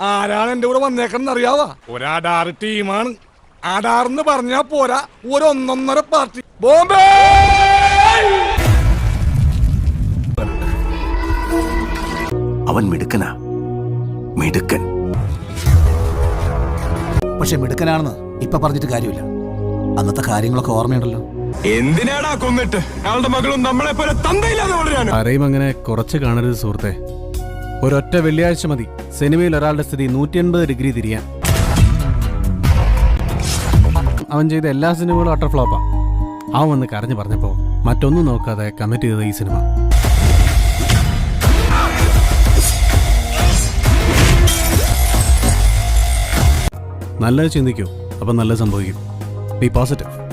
ആരാണ് എന്റെ കൂടെ വന്നേക്കണെന്ന് അറിയാവാ? ഒരാടാറ് ടീമാണ്. ആടാറെന്ന് പറഞ്ഞാ പോരാ. ഒരു ഒന്നൊന്നര പാർട്ടി. ബോംബെ! അവൻ മിടുക്കനാ. മിടുക്കൻ. പക്ഷെ മിടുക്കനാണെന്ന് ഇപ്പൊ പറഞ്ഞിട്ട് കാര്യമില്ല. അന്നത്തെ കാര്യങ്ങളൊക്കെ ഓർമ്മയുണ്ടല്ലോ. എന്തിനാടാ കൊന്നിട്ട്? അയാളുടെ മകളും നമ്മളെ പോലെ തന്തയില്ലാതെ വളരാണ് ആരെയും അങ്ങനെ കുറച്ച് കാണരുത് സുഹൃത്തെ. ഒരൊറ്റ വെള്ളിയാഴ്ച മതി. സിനിമയിൽ ഒരാളുടെ സ്ഥിതി നൂറ്റി എൺപത് ഡിഗ്രി തിരിയാൻ. അവൻ ചെയ്ത എല്ലാ സിനിമകളും അട്ടർ ഫ്ലോപ്പാ. അവൻ വന്ന് കരഞ്ഞു പറഞ്ഞപ്പോ മറ്റൊന്നും നോക്കാതെ കമ്മിറ്റ് ചെയ്തത് ഈ സിനിമ. നല്ലത് ചിന്തിക്കൂ അപ്പം നല്ലത് സംഭവിക്കും. B positive